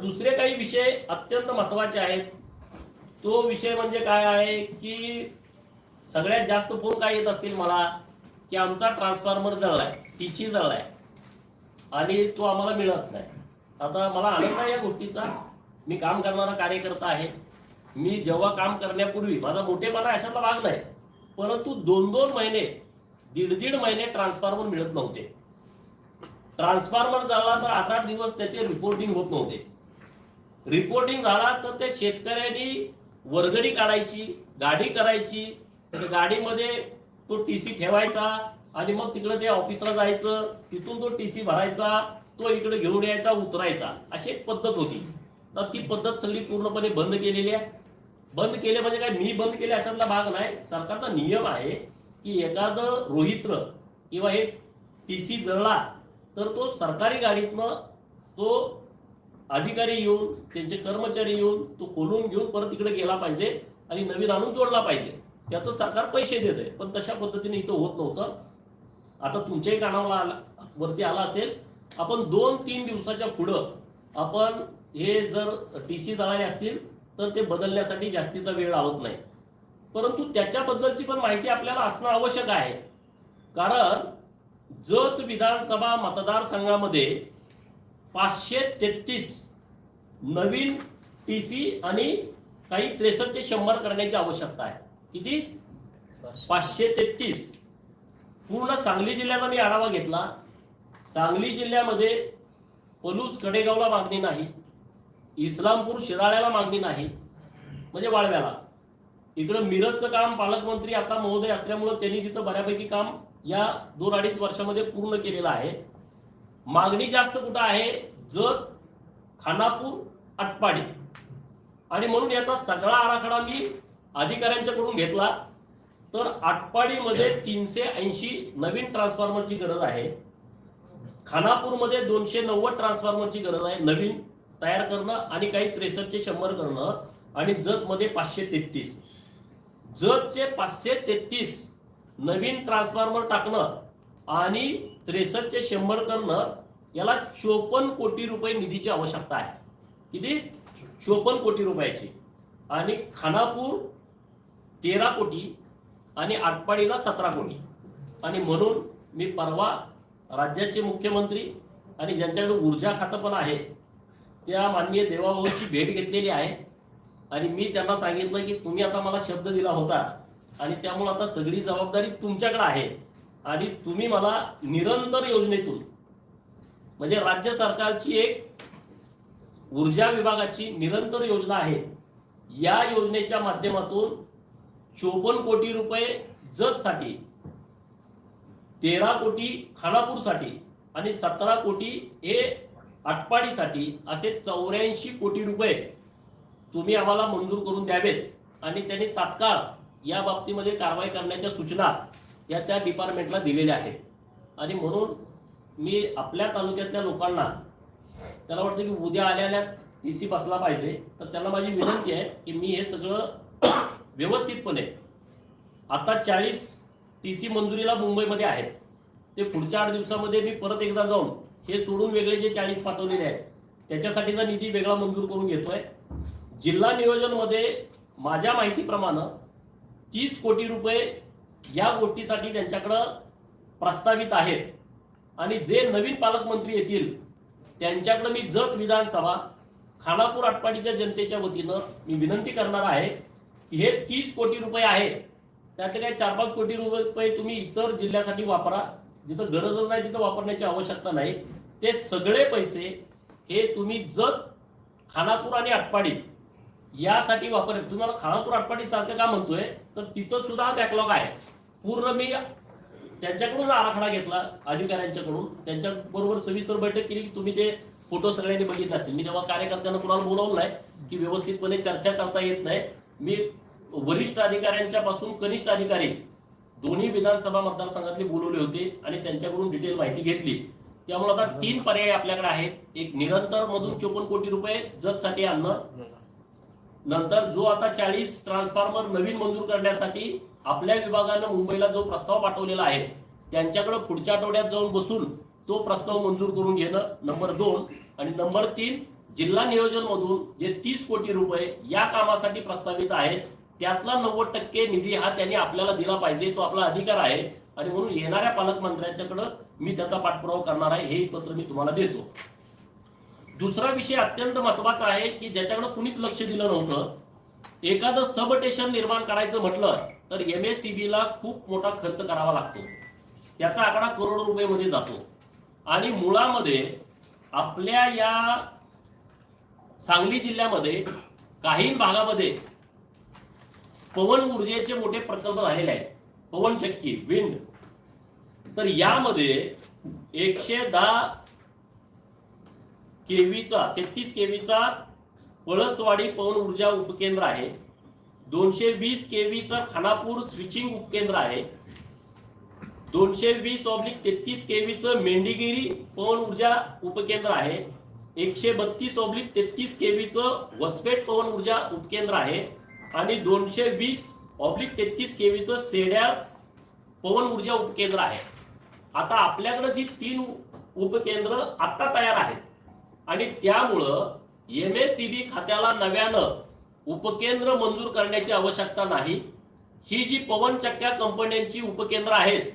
दुसरे काही विषय अत्यंत महत्त्वाचे आहेत. तो विषय म्हणजे काय आहे की सगळ्यात जास्त फोन काय येत असतील मला? की आमचा ट्रान्सफॉर्मर जळलाय टीसी जळलाय आणि तो आम्हाला मिळत नाही. आता मला आनंद आहे या गोष्टीचा. मी काम करणारा कार्यकर्ता आहे. मी जेव्हा काम करण्यापूर्वी माझा मोठेपणा अशातला भाग नाही परंतु दोन दोन महिने दीड दीड महिने ट्रान्सफॉर्मर मिळत नव्हते. ट्रान्सफॉर्मर झाला तर आठ आठ दिवस त्याचे रिपोर्टिंग होत नव्हते. रिपोर्टिंग झाला तर ते शेतकऱ्यांनी वर्गणी काढायची गाडी करायची गाडीमध्ये तो टी सी ठेवायचा आणि मग तिकडे ते ऑफिसला जायचं तिथून तो टी सी भरायचा तो इकडे घेऊन यायचा उतरायचा. अशी एक पद्धत होती. तर ती पद्धत सगळी पूर्णपणे बंद केलेली आहे. बंद केले म्हणजे काय? मी बंद केले अशातला भाग नाही. सरकारचा नियम आहे की एखादं रोहित्र किंवा हे टी सी जळला तर तो सरकारी गाडीतनं तो अधिकारी येऊन त्यांचे कर्मचारी येऊन तो खोलून घेऊन परत तिकडे गेला पाहिजे आणि नवीन आणून जोडला पाहिजे. त्याचं सरकार पैसे देत आहे पण तशा पद्धतीने इथं होत नव्हतं. आता तुमच्याही कानावर आला वरती आला असेल आपण दोन तीन दिवसाच्या पुढं आपण हे जर टी सी जाणारे असतील तर ते बदलण्यासाठी जास्तीचा वेळ लावत नाही. परंतु त्याच्याबद्दलची पण माहिती आपल्याला असणं आवश्यक आहे. कारण जत विधानसभा मतदारसंघामध्ये पाचशे तेहतीस नवीन टी सी आणि काही त्रेसष्ट ते शंभर करण्याची आवश्यकता आहे. किती? पाचशे तेहतीस. पूर्ण सांगली जिल्ह्याचा मी आढावा घेतला. सांगली जिल्ह्यामध्ये पलूस कडेगावला मागणी नाही. इस्लामपूर शिराळ्याला मागणी नाही. म्हणजे वाळव्याला. इकडं मिरजचं काम पालकमंत्री आता महोदय असल्यामुळं त्यांनी तिथं बऱ्यापैकी काम या दोन अडीच वर्षामध्ये पूर्ण केलेलं आहे. मागणी जास्त कुठं आहे? जत खानापूर आटपाडी. आणि म्हणून याचा सगळा आराखडा मी अधिकाऱ्यांच्याकडून घेतला. तर आटपाडीमध्ये तीनशे ऐंशी नवीन ट्रान्सफॉर्मरची गरज आहे. खानापूरमध्ये दोनशे नव्वद ट्रान्सफॉर्मरची गरज आहे नवीन तयार करणं आणि काही त्रेसष्टचे शंभर करणं. आणि जतमध्ये पाचशे तेहतीस. जतचे पाचशे तेहतीस नवीन ट्रान्सफॉर्मर टाकणं आणि त्रेसष्टचे शंभर करणं याला चोपन्न कोटी रुपये निधीची आवश्यकता आहे. किती? चोपन्न कोटी रुपयाची. आणि खानापूर तेरा कोटी आणि आटपाडीला सतरा कोटी. आणि म्हणून मी परवा राज्याचे मुख्यमंत्री आणि ज्यांच्याकडे ऊर्जा खातं पण आहे त्या माननीय देवाभाऊची भेट घेतलेली आहे. आणि मी त्यांना सांगितलं की तुम्ही आता मला शब्द दिला होता आणि त्यामुळे आता सगळी जबाबदारी तुमच्याकडे आहे. आणि तुम्ही मला निरंतर योजनेतून म्हणजे राज्य सरकारची एक ऊर्जा विभागाची निरंतर योजना आहे या योजनेच्या माध्यमातून चोपन्न कोटी रुपये जतसाठी तेरा कोटी खानापूरसाठी आणि सतरा कोटी हे आटपाडीसाठी असे चौऱ्याऐंशी कोटी रुपये तुम्ही आम्हाला मंजूर करून द्यावेत. आणि त्यांनी तात्काळ या बाबतीमध्ये कारवाई करण्याच्या सूचना या त्या डिपार्टमेंटला दिलेल्या आहेत. आणि म्हणून मी आपल्या तालुक्यातल्या लोकांना त्याला वाटतं की उद्या आल्याल्या टी सी बसला पाहिजे. तर त्यांना माझी विनंती आहे की मी हे सगळं व्यवस्थितपणे आता चाळीस टी सी मंजुरीला मुंबईमध्ये आहेत. ते पुढच्या आठ दिवसामध्ये मी परत एकदा जाऊन हे सोडून वेगळे जे चाळीस पाठवलेले आहेत त्याच्यासाठीचा निधी वेगळा मंजूर करून घेतोय. जिल्हा नियोजनमध्ये माझ्या माहितीप्रमाणे तीस कोटी रुपये या गोष्टीसाठी त्यांच्याकडं प्रस्तावित आहेत. आणि जे नवीन पालकमंत्री येतील त्यांच्याकडे मी जत विधानसभा खानापूर आटपाडीच्या जनतेच्या वतीनं मी विनंती करणार आहे की हे तीस कोटी रुपये आहे त्यातले काही चार पाच कोटी रुपये तुम्ही इतर जिल्ह्यासाठी वापरा. जिथं गरजच नाही तिथं वापरण्याची आवश्यकता नाही. ते सगळे पैसे हे तुम्ही जत खानापूर आणि आटपाडी यासाठी वापर तुम्हाला खानापूर आटपाडी सारखं का म्हणतोय? तर तिथं सुद्धा बॅकलॉग आहे. पूर्ण मी त्यांच्याकडून आराखडा घेतला अधिकाऱ्यांच्याकडून. त्यांच्या बरोबर सविस्तर बैठक केली की तुम्ही ते फोटो सगळ्यांनी बघितले असतील. मी तेव्हा कार्यकर्त्यांना कुणाला बोलावलं नाही की व्यवस्थितपणे चर्चा करता येत नाही. मी वरिष्ठ अधिकाऱ्यांच्या पासून कनिष्ठ अधिकारी दोन्ही विधानसभा मतदारसंघातले बोलवले होते आणि त्यांच्याकडून डिटेल माहिती घेतली. त्यामुळे आता तीन पर्याय आपल्याकडे आहेत. एक निरंतर मधून चोपन्न कोटी रुपये जतसाठी आणणं. नंतर जो आता चाळीस ट्रान्सफॉर्मर नवीन मंजूर करण्यासाठी आपल्या विभागानं मुंबईला जो प्रस्ताव पाठवलेला आहे त्यांच्याकडे पुढच्या आठवड्यात जाऊन बसून तो प्रस्ताव मंजूर करून घेणं नंबर दोन. आणि नंबर तीन जिल्हा नियोजन मधून जे तीस कोटी रुपये या कामासाठी प्रस्तावित आहे त्यातला नव्वद टक्के निधी हा त्यांनी आपल्याला दिला पाहिजे तो आपला अधिकार आहे. आणि म्हणून येणाऱ्या पालकमंत्र्यांच्याकडं मी त्याचा पाठपुरावा करणार आहे हे पत्र मी तुम्हाला देतो. दुसरा विषय अत्यंत महत्त्वाचा आहे की ज्याच्याकडे कुणीच लक्ष दिलं नव्हतं एखादं सबटेशन निर्माण करायचं म्हटलं तर एम एस सी बीला खूप मोठा खर्च करावा लागतो. त्याचा आकडा करोड रुपये जातो. आणि मुळामध्ये आपल्या या सांगली जिल्ह्यामध्ये काही भागामध्ये पवन ऊर्जेचे मोठे प्रकल्प झालेले आहेत. पवन चक्की विंड. तर यामध्ये एकशे दहा केवीचा तेहतीस केवीचा पळसवाडी पवन ऊर्जा उपकेंद्र आहे. दोनशे वीस केवीचा खानापूर स्विचिंग उपकेंद्र आहे. दोनशे वीस ऑब्लिक तेहतीस केवीचं मेंढीगिरी पवन ऊर्जा उपकेंद्र आहे. एकशे बत्तीस ऑब्लिक तेहतीस केवीचं वसपेट पवन ऊर्जा उपकेंद्र आहे. आणि दोनशे वीस ऑब्लिक तेहतीस केवीचं सेड्या पवन ऊर्जा उपकेंद्र आहे. आता आपल्याकडे जी तीन उपकेंद्र आता तयार आहेत. आणि त्यामुळं एम एस सी बी खात्याला नव्यानं उपकेंद्र मंजूर करण्याची आवश्यकता नाही. ही जी पवनचक्क्या कंपन्यांची उपकेंद्र आहेत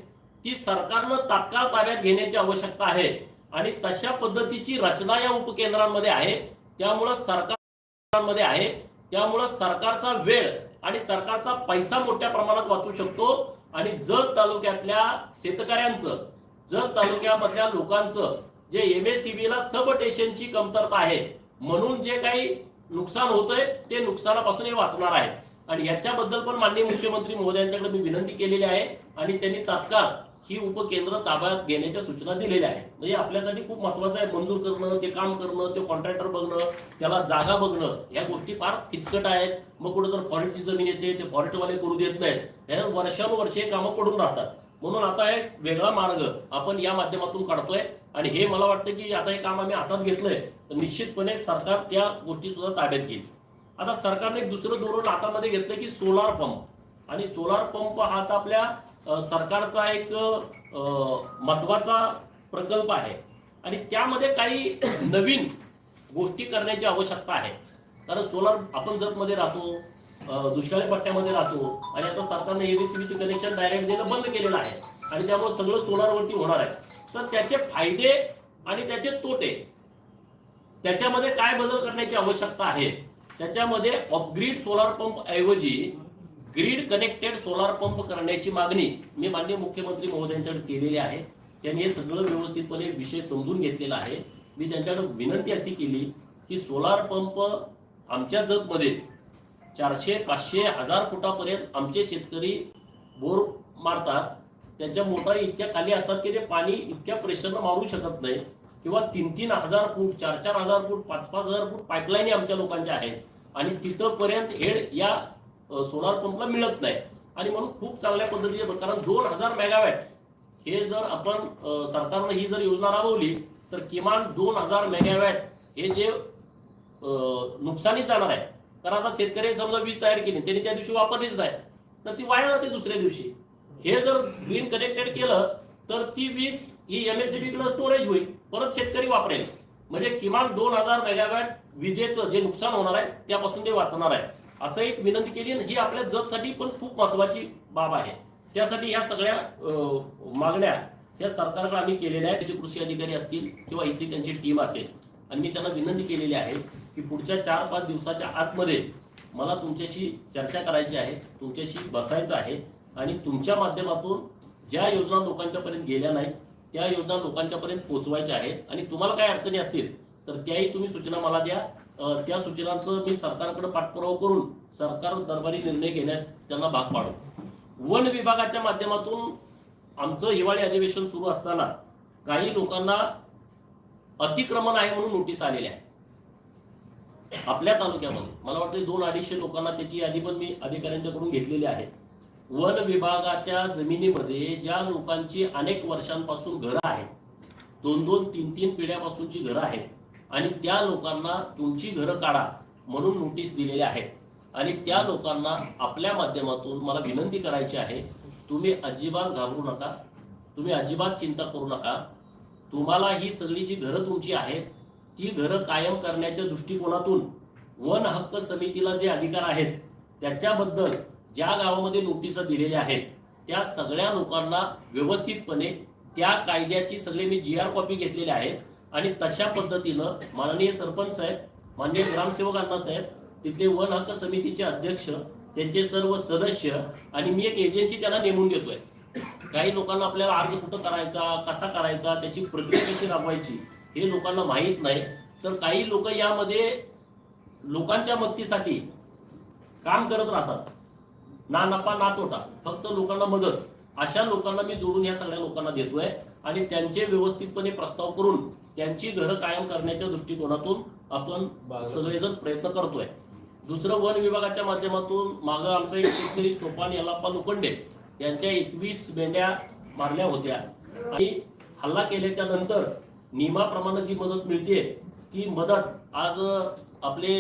ती सरकारनं तात्काळ ताब्यात घेण्याची आवश्यकता आहे आणि तशा पद्धतीची रचना या उपकेंद्रांमध्ये आहे. त्यामुळं सरकारमध्ये आहे. त्यामुळं सरकारचा वेळ आणि सरकारचा पैसा मोठ्या प्रमाणात वाचू शकतो आणि जत तालुक्यातल्या शेतकऱ्यांचं जत तालुक्यामधल्या लोकांचं जे एम एस सी बीला सब स्टेशनची कमतरता आहे म्हणून जे काही नुकसान होतंय ते नुकसानापासून हे वाचणार आहे. आणि याच्याबद्दल पण माननीय मुख्यमंत्री महोदयांच्याकडे मी विनंती केलेली आहे आणि त्यांनी तात्काळ ही उपकेंद्र ताब्यात घेण्याच्या सूचना दिलेल्या आहेत. म्हणजे आपल्यासाठी खूप महत्वाचं आहे मंजूर करणं ते काम करणं ते कॉन्ट्रॅक्टर बघणं त्याला जागा बघणं या गोष्टी फार किचकट आहेत. मग कुठं तर फॉरेस्टची जमीन येते ते फॉरेस्टवाले करू देत नाहीत. हे वर्षानुवर्षे कामं पडून राहतात. म्हणून आता एक वेगळा मार्ग आपण या माध्यमातून काढतोय. आणि हे मला वाटतं की आता हे काम आम्ही हातात घेतलंय तर निश्चितपणे सरकार त्या गोष्टी सुद्धा ताब्यात घेईल. आता सरकारने एक दुसरं धोरण हातामध्ये घेतलं की सोलार पंप आणि सोलार पंप हा आता आपल्या सरकारचा एक महत्त्वाचा प्रकल्प आहे. आणि त्यामध्ये काही नवीन गोष्टी करण्याची आवश्यकता आहे. कारण सोलार आपण जतमध्ये राहतो दुष्काळी पट्ट्यामध्ये राहतो आणि आता सरकारने एबीसीबीचे कनेक्शन डायरेक्ट देणं बंद केलेलं आहे. आणि त्यामुळे सगळं सोलारवरती होणार आहे. तर त्याचे फायदे आणि त्याचे तोटे त्याच्यामध्ये काय बदल करण्याची आवश्यकता आहे? त्याच्यामध्ये ऑफग्रीड सोलार पंप ऐवजी ग्रीड कनेक्टेड सोलार पंप करण्याची मागणी मी माननीय मुख्यमंत्री महोदयांच्याकडे केलेली आहे. त्यांनी हे सगळं व्यवस्थितपणे विषय समजून घेतलेला आहे. मी त्यांच्याकडे विनंती अशी केली की सोलार पंप आमच्या जगमध्ये चारशे पाचशे हजार फुटापर्यंत आमचे शेतकरी बोर मारतात. त्यांच्या मोटारी इतक्या खाली असतात की ते पाणी इतक्या प्रेशरनं मारू शकत नाही. किंवा तीन तीन हजार फूट चार चार हजार फूट पाच पाच हजार फूट पाईपलाईन आमच्या लोकांच्या आहेत. आणि तिथंपर्यंत हेड या सोलार पंपला मिळत नाही. आणि म्हणून खूप चांगल्या पद्धतीचे कारण दोन हजार मेगावॅट हे जर आपण सरकारनं ही जर योजना राबवली तर किमान दोन हजार मेगावॅट हे जे नुकसानीत जाणार आहे. कारण आता शेतकऱ्यांनी समजा वीज तयार केली त्यांनी त्या दिवशी वापरलीच नाही. तर ती वाया जाते दुसऱ्या दिवशी. हे जर ग्रीन कनेक्टेड केलं तर ती वीज ही एमएससीबी कडे स्टोरेज होईल. परत शेतकरी वापरेल. म्हणजे किमान दोन हजार मेगावॅट विजेचं जे नुकसान होणार आहे त्यापासून ते वाचणार आहे. असं एक विनंती केली आणि ही आपल्या जतसाठी पण खूप महत्वाची बाब आहे. त्यासाठी ह्या सगळ्या मागण्या या सरकारकडे आम्ही केलेल्या आहेत. त्याचे कृषी अधिकारी असतील किंवा इथली त्यांची टीम असेल. आणि मी त्यांना विनंती केलेली आहे की पुढच्या चार पाच दिवसाच्या आतमध्ये मला तुमच्याशी चर्चा करायची आहे तुमच्याशी बसायचं आहे. आणि तुमच्या माध्यमातून ज्या योजना लोकांच्यापर्यंत गेल्या नाहीत त्या योजना लोकांच्यापर्यंत पोहोचवायच्या आहेत आणि तुम्हाला काय अडचणी असतील तर त्याही तुम्ही सूचना मला द्या. त्या सूचनांचं मी सरकारकडे पाठपुरावा करून सरकार दरबारी निर्णय घेण्यास त्यांना भाग पाडू. वन विभागाच्या माध्यमातून आमचं हिवाळी अधिवेशन सुरू असताना काही लोकांना अतिक्रमण आहे म्हणून नोटीस आलेली आहे. आपल्या तालुक्यामध्ये. मला वाटतं दोन अडीचशे लोकांना त्याची यादी पण मी अधिकाऱ्यांच्याकडून घेतलेली आहे. वन विभागाच्या जमिनीमध्ये ज्या लोकांची अनेक वर्षांपासून घरं आहेत दोन दोन तीन तीन पिढ्यापासूनची घरं आहेत आणि त्या लोकांना तुमची घरं काढा म्हणून नोटीस दिलेल्या आहेत आणि त्या लोकांना आपल्या माध्यमातून मला विनंती करायची आहे तुम्ही अजिबात घाबरू नका तुम्ही अजिबात चिंता करू नका. तुम्हाला ही सगळी जी घरं तुमची आहेत ती घरं कायम करण्याच्या दृष्टिकोनातून वन हक्क समितीला जे अधिकार आहेत त्याच्याबद्दल ज्या गावामध्ये नोटिसा दिलेल्या आहेत त्या सगळ्या लोकांना व्यवस्थितपणे त्या कायद्याची सगळी मी जी आर कॉपी घेतलेली आहे आणि तशा पद्धतीनं माननीय सरपंच साहेब माननीय ग्रामसेवक अण्णासाहेब तिथले वन हक्क समितीचे अध्यक्ष त्यांचे सर्व सदस्य आणि मी एक एजन्सी त्यांना नेमून देतोय. काही लोकांना आपल्याला अर्ज कुठं करायचा कसा करायचा त्याची प्रक्रिया कशी राबवायची हे लोकांना माहीत नाही. तर काही लोक यामध्ये लोकांच्या मदतीसाठी काम करत राहतात. ना नफा ना तोटा. फक्त लोकांना मदत. अशा लोकांना मी जोडून या सगळ्या लोकांना देतोय आणि त्यांचे व्यवस्थितपणे प्रस्ताव करून त्यांची घरं कायम करण्याच्या दृष्टिकोनातून आपण सगळेजण प्रयत्न करतोय. दुसरं वन विभागाच्या माध्यमातून मागं आमचा एक शेतकरी सोपान यालाप्पा लोखंडे यांच्या एकवीस मेंढ्या मारल्या होत्या. आणि हल्ला केल्याच्यानंतर नियमाप्रमाणे जी मदत मिळते ती मदत आज आपले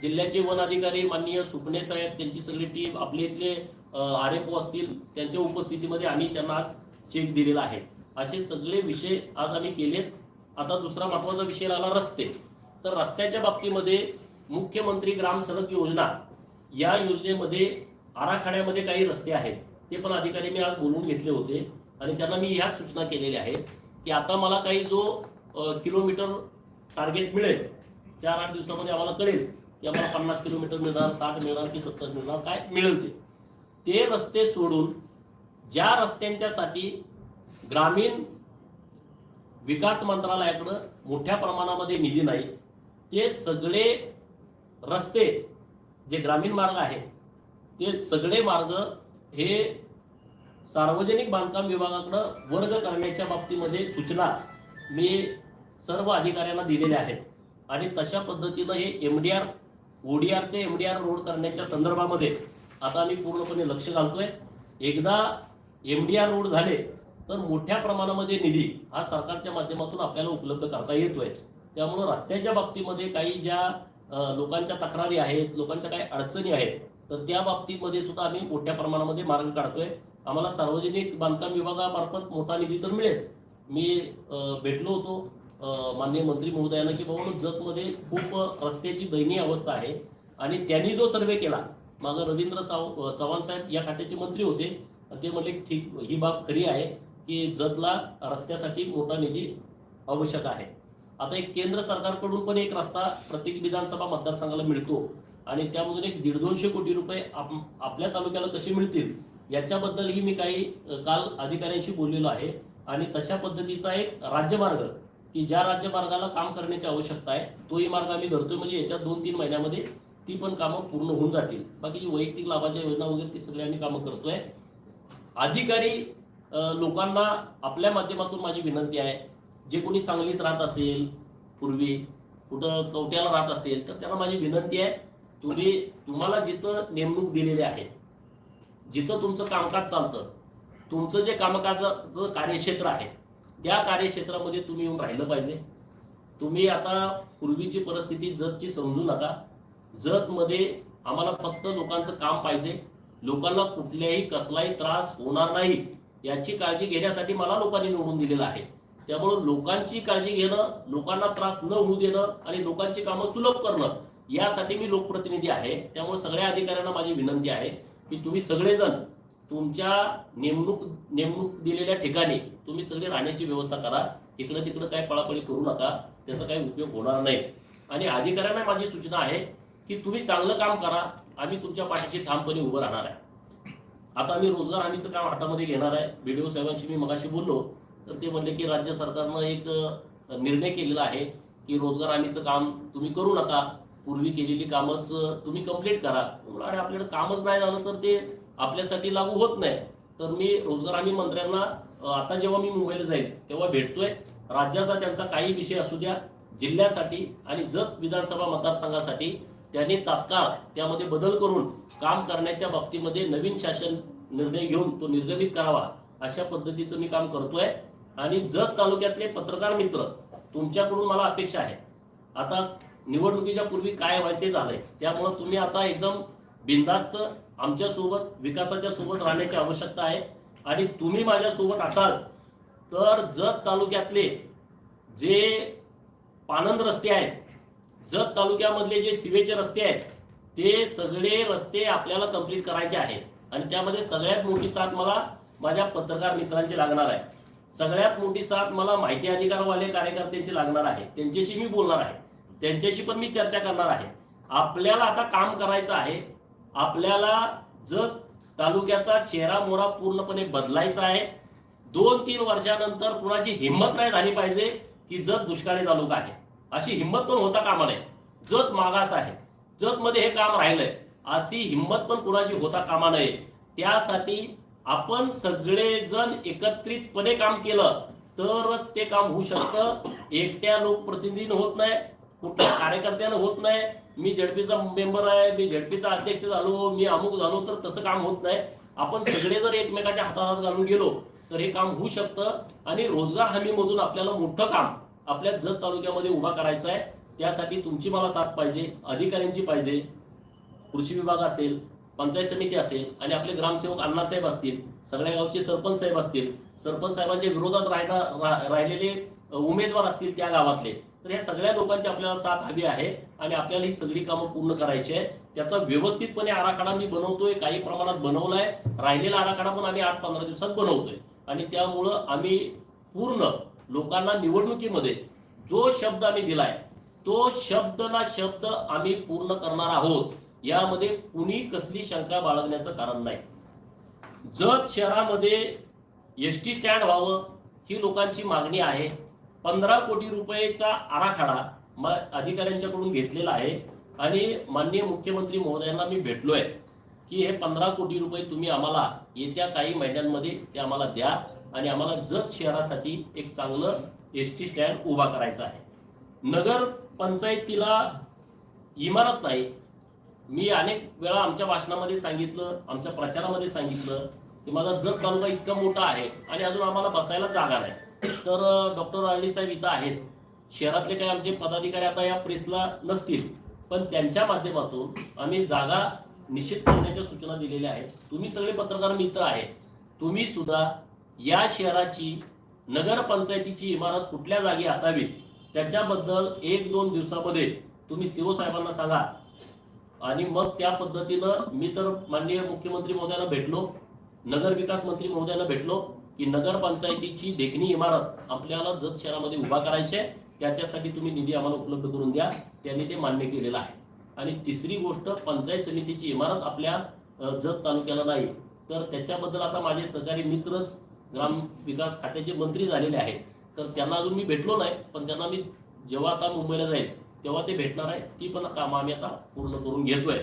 जिल्ह्याचे वन अधिकारी माननीय सुपणे साहेब त्यांची सगळी टीम आपले इथले आर एफ ओ असतील त्यांच्या उपस्थितीमध्ये आम्ही त्यांना आज चेक दिलेला आहे. असे सगळे विषय आज आम्ही केलेत. आता दुसरा महत्त्वाचा विषय आला रस्ते. तर रस्त्याच्या बाबतीमध्ये मुख्यमंत्री ग्राम सडक योजना या योजनेमध्ये आराखड्यामध्ये काही रस्ते आहेत. ते पण अधिकारी मी आज बोलवून घेतले होते. आणि त्यांना मी ह्या सूचना केलेल्या आहेत की आता मला काही जो किलोमीटर टार्गेट मिळेल चार आठ दिवसामध्ये आम्हाला कळेल. की आम्हाला पन्नास किलोमीटर मिळणार साठ मिळणार की सत्तर मिळणार काय मिळेल ते? ते रस्ते सोडून ज्या रस्त्यांच्यासाठी ग्रामीण विकास मंत्रालयाकडं मोठ्या प्रमाणामध्ये निधी नाही ते सगळे रस्ते जे ग्रामीण मार्ग आहेत ते सगळे मार्ग हे सार्वजनिक बांधकाम विभागाकडं वर्ग करण्याच्या बाबतीमध्ये सूचना मी सर्व अधिकाऱ्यांना दिलेल्या आहेत. आणि तशा पद्धतीनं हे एम डी आर ओडीआरचे एम डी आर रोड करण्याच्या संदर्भामध्ये आता आम्ही पूर्णपणे लक्ष घालतोय. एकदा एम डी आर रोड झाले तर मोठ्या प्रमाणामध्ये निधी हा सरकारच्या माध्यमातून आपल्याला उपलब्ध करता येतोय. त्यामुळं रस्त्याच्या बाबतीमध्ये काही ज्या लोकांच्या तक्रारी आहेत लोकांच्या काही अडचणी आहेत तर त्या बाबतीमध्ये सुद्धा आम्ही मोठ्या प्रमाणामध्ये मार्ग काढतोय. आम्हाला सार्वजनिक बांधकाम विभागामार्फत मोठा निधी तर मिळेल. मी भेटलो होतो. माननीय मंत्री महोदयानं की बाबा जतमध्ये खूप रस्त्याची दयनीय अवस्था आहे. आणि त्यांनी जो सर्वे केला मागं रवींद्र साव चव्हाण साहेब या खात्याचे मंत्री होते. ते म्हणले ठीक ही बाब खरी आहे की जतला रस्त्यासाठी मोठा निधी आवश्यक आहे. आता एक केंद्र सरकारकडून पण एक रस्ता प्रत्येक विधानसभा मतदारसंघाला मिळतो. आणि त्यामधून एक दीड दोनशे कोटी रुपये आप- आपल्या तालुक्याला कसे मिळतील याच्याबद्दलही मी काही काल अधिकाऱ्यांशी बोललेलो आहे. आणि तशा पद्धतीचा एक राज्यमार्ग की ज्या राज्यमार्गाला काम करण्याची आवश्यकता आहे तोही मार्ग आम्ही धरतोय. म्हणजे याच्या दोन तीन महिन्यामध्ये ती पण कामं पूर्ण होऊन जातील. बाकी वैयक्तिक लाभाच्या योजना वगैरे ती सगळी आम्ही कामं करतोय. अधिकारी लोकांना आपल्या माध्यमातून माझी विनंती आहे जे कोणी सांगलीत राहत असेल पूर्वी कुठं कवट्याला राहत असेल तर त्यांना माझी विनंती आहे तुम्ही तुम्हाला जिथं नेमणूक दिलेली आहे जिथं तुमचं कामकाज चालतं तुमचं जे कामकाजाचं कार्यक्षेत्र आहे त्या कार्यक्षेत्रामध्ये तुम्ही येऊन राहिलं पाहिजे. तुम्ही आता पूर्वीची परिस्थिती जतची समजू नका. जतमध्ये आम्हाला फक्त लोकांचं काम पाहिजे. लोकांना कुठल्याही कसलाही त्रास होणार नाही याची काळजी घेण्यासाठी मला लोकांनी निवडून दिलेलं आहे. त्यामुळं लोकांची काळजी घेणं लोकांना त्रास न होऊ देणं आणि लोकांची कामं सुलभ करणं यासाठी मी लोकप्रतिनिधी आहे. त्यामुळे सगळ्या अधिकाऱ्यांना माझी विनंती आहे की तुम्ही सगळेजण तुमच्या नेमणूक नेमणूक दिलेल्या ठिकाणी तुम्ही सगळे राहण्याची व्यवस्था करा. इकडं तिकडं काय पळापळी करू नका. त्याचा काही उपयोग होणार नाही. आणि अधिकाऱ्यांना माझी सूचना आहे की तुम्ही चांगलं काम करा. आम्ही तुमच्या पाठीशी ठामपणे उभं राहणार आहे. आता आम्ही रोजगार हमीचं काम हातामध्ये घेणार आहे. बी डी ओ साहेबांशी मी मगाशी बोललो. तर ते म्हणले की राज्य सरकारनं एक निर्णय केलेला आहे की रोजगार हमीचं काम तुम्ही करू नका. पूर्वी केलेली कामच तुम्ही कंप्लीट करा. अरे आपल्याकडे कामच नाही झालं तर ते आपल्यासाठी लागू होत नाही. तर मी रोजगार हमी मंत्र्यांना आता जेव्हा मी मुंबईला जाईल तेव्हा भेटतोय. राज्याचा त्यांचा काही विषय असू द्या जिल्ह्यासाठी आणि जत विधानसभा मतदारसंघासाठी त्यांनी तात्काळ त्यामध्ये बदल करून काम करण्याच्या बाबतीमध्ये नवीन शासन निर्णय घेऊन तो निर्गमित करावा अशा पद्धतीचं मी काम करतोय. आणि जत तालुक्यातले पत्रकार मित्र तुमच्याकडून मला अपेक्षा आहे. आता निवडणुकीच्या पूर्वी काय व्हायचे ते झालंय. त्यामुळं तुम्ही आता एकदम बिनधास्त आमच्यासोबत विकासाच्या सोबत राहण्याची आवश्यकता आहे. आणि तुम्ही माझ्यासोबत असाल तर जत तालुक्यातले जे पानंद रस्ते आहेत जत तालुक्यामधले जे सिवेचे रस्ते आहेत ते सगळे रस्ते आपल्याला कंप्लीट करायचे आहेत. आणि त्यामध्ये सगळ्यात मोठी साथ मला माझ्या पत्रकार मित्रांची लागणार आहे. सगळ्यात मोठी साथ मला माहिती अधिकारवाले कार्यकर्त्यांची लागणार आहे. त्यांच्याशी मी बोलणार आहे. त्यांच्याशी पण मी चर्चा करणार आहे. आपल्याला आता काम करायचं आहे. आपल्याला जत तालुक्याचा चेहरा मोरा पूर्णपणे बदलायचा आहे दोन तीन वर्षानंतर कुणाची हिंमत नाही झाली पाहिजे की जत दुष्काळी तालुका आहे. अशी हिंमत पण होता कामा नये. जत मागास आहे. जत मध्ये हे काम राहिलंय. अशी हिंमत पण कुणाची होता कामा नये. त्यासाठी आपण सगळेजण एकत्रितपणे काम केलं तरच ते काम होऊ शकतं. एकट्या लोकप्रतिनिधीनं होत नाही. कुठल्या कार्यकर्त्यानं होत नाही. मी झडपीचा मेंबर आहे मी झेडपीचा अध्यक्ष झालो मी अमुक झालो तर तसं काम होत नाही. आपण सगळे जर एकमेकाच्या हातात हात घालून गेलो तर हे काम होऊ शकतं. आणि रोजगार हमीमधून आपल्याला मोठं काम आपल्या जत तालुक्यामध्ये उभा करायचं आहे. त्यासाठी तुमची मला साथ पाहिजे अधिकाऱ्यांची पाहिजे. कृषी विभाग असेल पंचायत समिती असेल आणि आपले ग्रामसेवक अण्णासाहेब असतील सगळ्या गावचे सरपंच साहेब असतील सरपंच साहेबांच्या विरोधात राहणार राहिलेले उमेदवार असतील त्या गावातले. तर या सगळ्या लोकांची आपल्याला साथ हवी आहे आणि आपल्याला ही सगळी कामं पूर्ण करायची आहे त्याचा व्यवस्थितपणे आराखडा मी बनवतोय काही प्रमाणात बनवलाय. राहिलेला आराखडा पण आम्ही आठ पंधरा दिवसात बनवतोय. आणि त्यामुळं आम्ही पूर्ण लोकांना निवडणुकीमध्ये जो शब्द आम्ही दिलाय तो शब्द ना शब्द आम्ही पूर्ण करणार आहोत. यामध्ये कुणी कसली शंका बाळगण्याचं कारण नाही. जत शहरामध्ये एस टी स्टँड व्हावं ही लोकांची मागणी आहे. पंधरा कोटी रुपयेचा आराखडा म अधिकाऱ्यांच्याकडून घेतलेला आहे. आणि माननीय मुख्यमंत्री महोदयांना मी भेटलोय की हे पंधरा कोटी रुपये तुम्ही आम्हाला येत्या काही महिन्यांमध्ये ते आम्हाला द्या आणि आम्हाला जत शहरासाठी एक चांगलं एस टी स्टँड उभा करायचं आहे. नगर पंचायतीला इमारत नाही. मी अनेक वेळा आमच्या भाषणामध्ये सांगितलं आमच्या प्रचारामध्ये सांगितलं की माझा जत तालुका इतका मोठा आहे आणि अजून आम्हाला बसायला जागा नाही. तर डॉक्टर राणी साहेब इथं आहेत. शहरातले काही आमचे पदाधिकारी आता या प्रेसला नसतील. पण त्यांच्या माध्यमातून आम्ही जागा निश्चित करण्याच्या सूचना दिलेल्या आहेत. तुम्ही सगळे पत्रकार मित्र आहेत. तुम्ही सुद्धा या शहराची नगरपंचायतीची इमारत कुठल्या जागी असावी त्याच्याबद्दल एक दोन दिवसामध्ये तुम्ही सीओ साहेबांना सांगा. आणि मग त्या पद्धतीनं मी तर माननीय मुख्यमंत्री महोदयांना भेटलो नगर विकास मंत्री महोदयांना भेटलो. की नगरपंचायतीची देखणी इमारत आपल्याला जत शहरामध्ये उभा करायची आहे त्याच्यासाठी तुम्ही निधी आम्हाला उपलब्ध करून द्या. त्यांनी ते मान्य केलेलं आहे. आणि तिसरी गोष्ट पंचायत समितीची इमारत आपल्या जत तालुक्याला नाही. तर त्याच्याबद्दल आता माझे सहकारी मित्रच ग्राम विकास खात्याचे मंत्री झालेले आहेत. तर त्यांना अजून मी भेटलो नाही पण त्यांना मी जेव्हा आता मुंबईला जाईल तेव्हा ते भेटणार आहे ती पण कामं आम्ही आता पूर्ण करून घेतोय.